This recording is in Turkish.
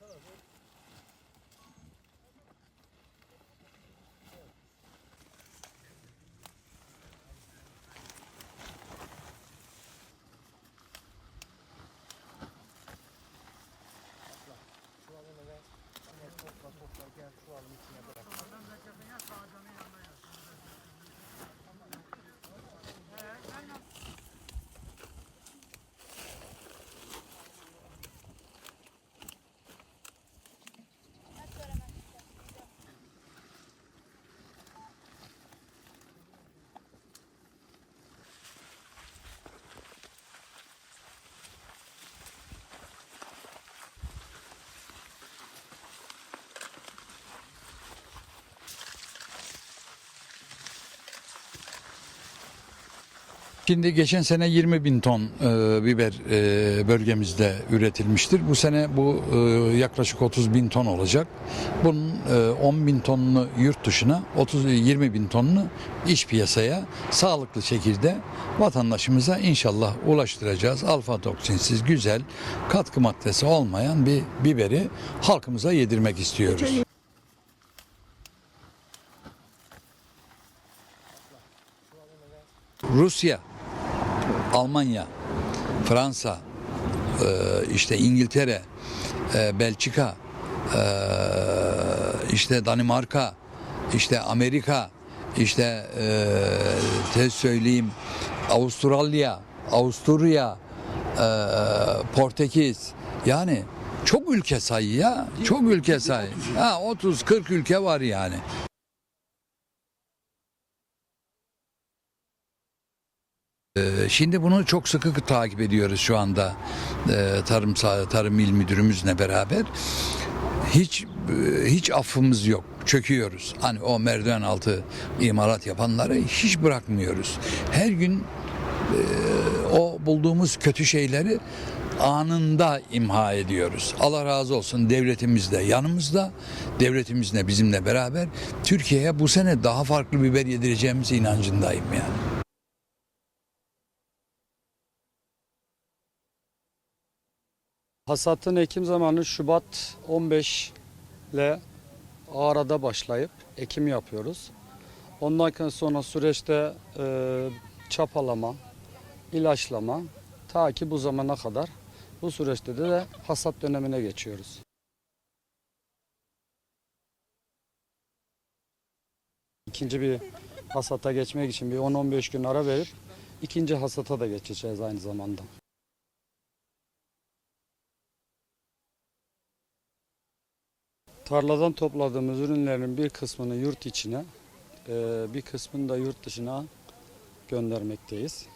bakalım. Şimdi geçen sene 20 bin ton e, biber e, bölgemizde üretilmiştir. Bu sene bu e, yaklaşık 30 bin ton olacak. Bunun e, 10 bin tonunu yurt dışına, 30 20 bin tonunu iç piyasaya sağlıklı şekilde vatandaşımıza inşallah ulaştıracağız. Alfa toksinsiz, güzel, katkı maddesi olmayan bir biberi halkımıza yedirmek istiyoruz. Rusya, Almanya, Fransa, e, işte İngiltere, e, Belçika, e, işte Danimarka, işte Amerika, işte e, tez söyleyeyim Avustralya, Avusturya, e, Portekiz yani çok ülke sayı ya. Çok ülke sayı. Ha 30 40 ülke var yani. Şimdi bunu çok sıkı takip ediyoruz şu anda Ee, tarım tarım il müdürümüzle beraber. Hiç e, hiç affımız yok. Çöküyoruz. Hani o merdiven altı imalat yapanları hiç bırakmıyoruz. Her gün e, o bulduğumuz kötü şeyleri anında imha ediyoruz. Allah razı olsun devletimiz de yanımızda. Devletimiz de bizimle beraber. Türkiye'ye bu sene daha farklı biber yedireceğimiz inancındayım yani. Hasatın ekim zamanı Şubat 15 ile arada başlayıp ekim yapıyoruz. Ondan sonra süreçte e, çapalama, ilaçlama ta ki bu zamana kadar bu süreçte de, de hasat dönemine geçiyoruz. İkinci bir hasata geçmek için bir 10-15 gün ara verip ikinci hasata da geçeceğiz aynı zamanda. Tarladan topladığımız ürünlerin bir kısmını yurt içine, e, bir kısmını da yurt dışına göndermekteyiz.